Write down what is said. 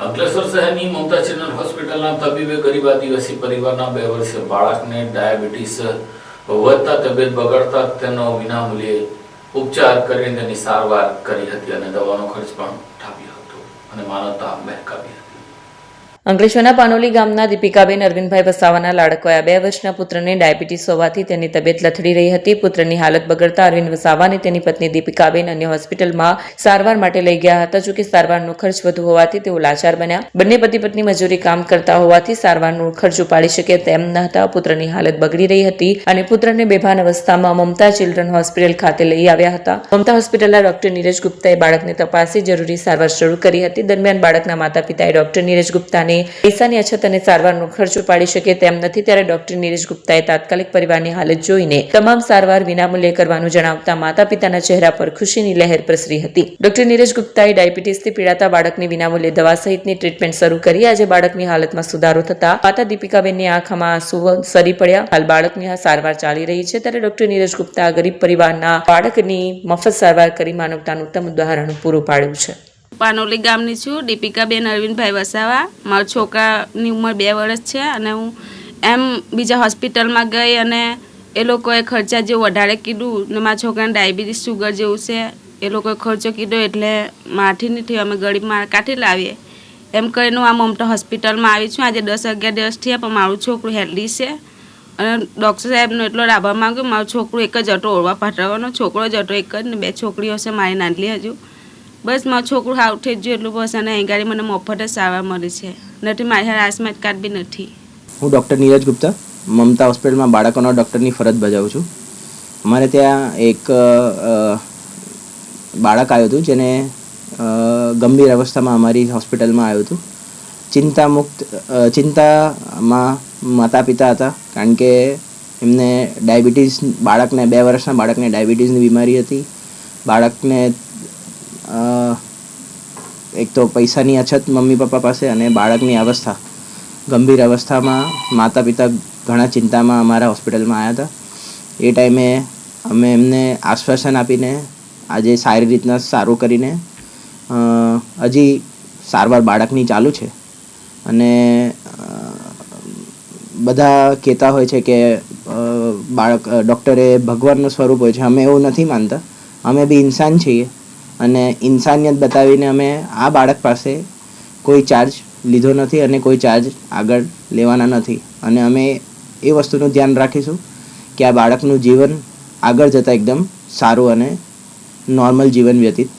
અંકલેશ્વર શહેરની મમતા ચેનલ હોસ્પિટલના તબીબે ગરીબ આદિવાસી પરિવારના બે વર્ષે બાળકને ડાયાબિટીસ વધતા તબિયત બગડતા તેનો વિનામૂલ્યે ઉપચાર કરીને તેની સારવાર કરી હતી અને દવાનો ખર્ચ પણ ઉઠાવ્યો હતો અને માનવતા મહેકાવી હતી. અંકલેશ્વરના પાનોલી ગામના દીપિકાબેન અરવિંદભાઈ વસાવાના લાડકવાયા બે વર્ષના પુત્રને ડાયાબિટીસ હોવાથી તેની તબિયત લથડી રહી હતી. પુત્રની હાલત બગડતા અરવિંદ વસાવાને તેની પત્ની દીપિકાબેન અન્ય હોસ્પિટલમાં સારવાર માટે લઈ ગયા હતા. જોકે સારવારનો ખર્ચ વધુ હોવાથી તેઓ લાચાર બન્યા. બંને પતિ પત્ની મજૂરી કામ કરતા હોવાથી સારવારનો ખર્ચ ઉપાડી શકે તેમ ન હતા પુત્રની હાલત બગડી રહી હતી અને પુત્રને બેભાન અવસ્થામાં મમતા ચિલ્ડ્રન હોસ્પિટલ ખાતે લઈ આવ્યા હતા. મમતા હોસ્પિટલના ડોક્ટર નીરજ ગુપ્તાએ બાળકને તપાસી જરૂરી સારવાર શરૂ કરી હતી. દરમિયાન બાળકના માતા પિતાએ ડોક્ટર નીરજ ગુપ્તાને પૈસાની અછત અને સારવારનો ખર્ચ ઉપાડી શકે તેમ નથી, ત્યારે ડોક્ટર નીરજ ગુપ્તાએ તાત્કાલિક પરિવારની હાલત જોઈને તમામ સારવાર વિનામૂલ્યે કરવાનું જણાવતા માતા પિતાના ચહેરા પર ખુશીની લહેર પ્રસરી હતી. ડોક્ટર નીરજ ગુપ્તાએ ડાયાબિટીસથી પીડાતા બાળકની વિનામૂલ્યે દવા સહિતની ટ્રીટમેન્ટ શરૂ કરી. આજે બાળકની હાલતમાં સુધારો થતા માતા દીપિકાબેનની આંખમાં આંસુ સરી પડ્યા. હાલ બાળકની સારવાર ચાલી રહી છે, ત્યારે ડોક્ટર નીરજ ગુપ્તા ગરીબ પરિવારના બાળકની મફત સારવાર કરી માનવતાનું ઉત્તમ ઉદાહરણ પૂરું પાડ્યું છે. પાનોલી ગામની છું. દીપિકાબેન, અરવિંદભાઈ વસાવા. મારા છોકરાની ઉંમર બે વર્ષ છે અને હું એમ બીજા હોસ્પિટલમાં ગઈ અને એ લોકોએ ખર્ચા જેવું વધારે કીધું ને મારા છોકરાને ડાયાબિટીસ શુગર જેવું છે. એ લોકોએ ખર્ચો કીધો એટલે માઠી નથી અમે ગરીબ માર કાઢી લાવીએ. એમ કરીને હું આ મમતા હોસ્પિટલમાં આવી છું. આજે દસ અગિયાર દિવસ થયા, પણ મારું છોકરું હેલ્ધી છે. અને ડૉક્ટર સાહેબનો એટલો આભાર માંગ્યો. મારું છોકરું એક જ હતો ઓળવા પાટરવાનો છોકરો જ હતો એક જ ને બે છોકરીઓ છે મારી નાનલી હજુ. બસ મારું છોકરું હા ઉઠે જ એટલું બસ અને અહીં ગાડી મને મફત જ સારવાર મળી છે. નથી મારી હારે આસમાત કાર્ડ બી નથી. હું ડૉક્ટર નીરજ ગુપ્તા, મમતા હોસ્પિટલમાં બાળકોના ડૉક્ટરની ફરજ બજાવું છું. અમારે ત્યાં એક બાળક આવ્યું હતું જેને ગંભીર અવસ્થામાં અમારી હોસ્પિટલમાં આવ્યું હતું. ચિંતામુક્ત મુક્ત ચિંતામાં માતા પિતા હતા કારણ કે એમને ડાયાબિટીસ, બાળકને, બે વર્ષના બાળકને ડાયાબિટીસની બીમારી હતી. બાળકને એક તો પૈસાની અછત મમ્મી પપ્પા પાસે અને બાળકની અવસ્થા. ગંભીર અવસ્થામાં માતા પિતા ઘણા ચિંતામાં અમારા હોસ્પિટલમાં આવ્યા હતા. એ ટાઈમે અમે એમને આશ્વાસન આપીને આજે સારી રીતના સારું કરીને હજી સારવાર બાળકની ચાલુ છે. અને બધા કહેતા હોય છે કે બાળક ડૉક્ટરે ભગવાનનું સ્વરૂપ હોય છે. અમે એવું નથી માનતા. અમે બી ઇન્સાન છીએ. અને ઇન્સાનિયત બતાવીને અમે આ બાળક પાસે કોઈ ચાર્જ લીધો નથી અને કોઈ ચાર્જ આગળ લેવાના નથી. અને અમે એ વસ્તુનું ધ્યાન રાખીશું કે આ બાળકનું જીવન આગળ જતાં એકદમ સારું અને નોર્મલ જીવન વ્યતીત